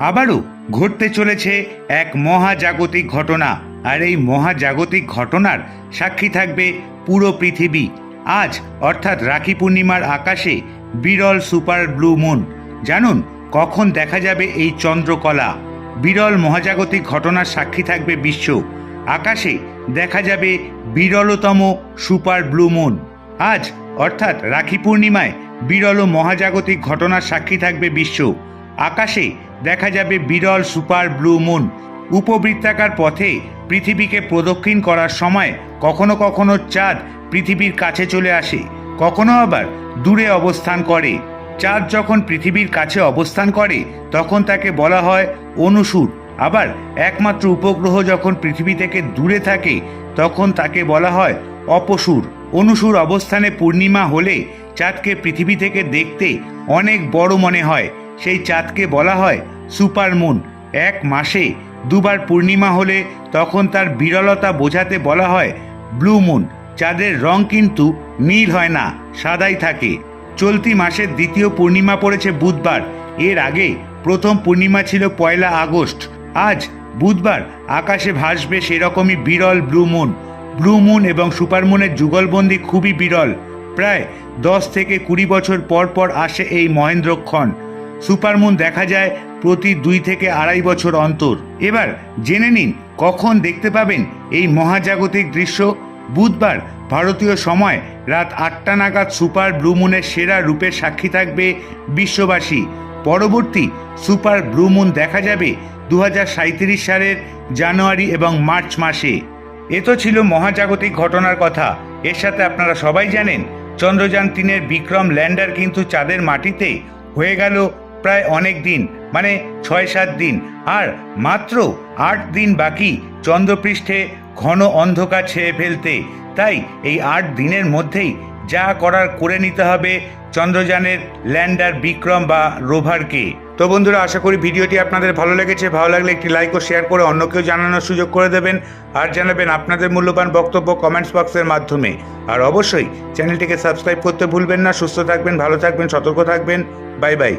আবারও ঘটতে চলেছে এক মহাজাগতিক ঘটনা। আর এই মহাজাগতিক ঘটনার সাক্ষী থাকবে পুরো পৃথিবী। আজ অর্থাৎ রাখি পূর্ণিমার আকাশে বিরল সুপার ব্লু মুন। জানুন, কখন দেখা যাবে এই চন্দ্রকলা? বিরল মহাজাগতিক ঘটনার সাক্ষী থাকবে বিশ্ব। আকাশে দেখা যাবে বিরলতম সুপার ব্লু মুন। আজ অর্থাৎ রাখি পূর্ণিমায় বিরল মহাজাগতিক ঘটনার সাক্ষী থাকবে বিশ্ব। আকাশে দেখা যাবে বিরল সুপার ব্লু মুন। উপবৃত্তাকার পথে পৃথিবীকে প্রদক্ষিণ করার সময় কখনো কখনো চাঁদ পৃথিবীর কাছে চলে আসে, কখনো আবার দূরে অবস্থান করে। চাঁদ যখন পৃথিবীর কাছে অবস্থান করে, তখন তাকে বলা হয় অনুসূর। আবার একমাত্র উপগ্রহ যখন পৃথিবী থেকে দূরে থাকে, তখন তাকে বলা হয় অপসুর। অনুসুর অবস্থানে পূর্ণিমা হলে চাঁদকে পৃথিবী থেকে দেখতে অনেক বড় মনে হয়। সেই চাঁদকে বলা হয় সুপার মুন। এক মাসে দুবার পূর্ণিমা হলে তখন তার বিরলতা বোঝাতে বলা হয় ব্লু মুন। চাঁদের রং কিন্তু নীল হয় না, সাদাই থাকে। চলতি মাসের দ্বিতীয় পূর্ণিমা পড়েছে বুধবার। এর আগে প্রথম পূর্ণিমা ছিল পয়লা আগস্ট। আজ বুধবার আকাশে ভাসবে সেরকমই বিরল ব্লু মুন। ব্লু মুন এবং সুপারমুনের যুগলবন্দি খুবই বিরল। প্রায় দশ থেকে কুড়ি বছর পর পর আসে এই মহেন্দ্রক্ষণ। সুপারমুন দেখা যায় প্রতি দুই থেকে আড়াই বছর অন্তর। এবার জেনে নিন, কখন দেখতে পাবেন এই মহাজাগতিক দৃশ্য? বুধবার ভারতীয় সময় রাত আটটা নাগাদ সুপার ব্লু মুনের সেরা রূপের সাক্ষী থাকবে বিশ্ববাসী। পরবর্তী সুপার ব্লু মুন দেখা যাবে দু হাজার সাঁইত্রিশ সালের জানুয়ারি এবং মার্চ মাসে। এ তো ছিল মহাজাগতিক ঘটনার কথা। এর সাথে আপনারা সবাই জানেন, চন্দ্রযান তিনের বিক্রম ল্যান্ডার কিন্তু চাঁদের মাটিতে হয়ে গেল প্রায় অনেক দিন মানে ছয় সাত দিন। আর মাত্র আট দিন বাকি চন্দ্রপৃষ্ঠে ঘন অন্ধকার ছেয়ে ফেলতে। তাই এই আট দিনের মধ্যেই যা করার করে নিতে হবে চন্দ্রযানের ল্যান্ডার বিক্রম বা রোভারকে। তো বন্ধুরা, আশা করি ভিডিওটি আপনাদের ভালো লেগেছে। ভালো লাগলে একটি লাইক ও শেয়ার করে অন্য কেউ জানানোর সুযোগ করে দেবেন। আর জানাবেন আপনাদের মূল্যবান বক্তব্য কমেন্টস বক্সের মাধ্যমে। আর অবশ্যই চ্যানেলটিকে সাবস্ক্রাইব করতে ভুলবেন না। সুস্থ থাকবেন, ভালো থাকবেন, সতর্ক থাকবেন। Bye bye.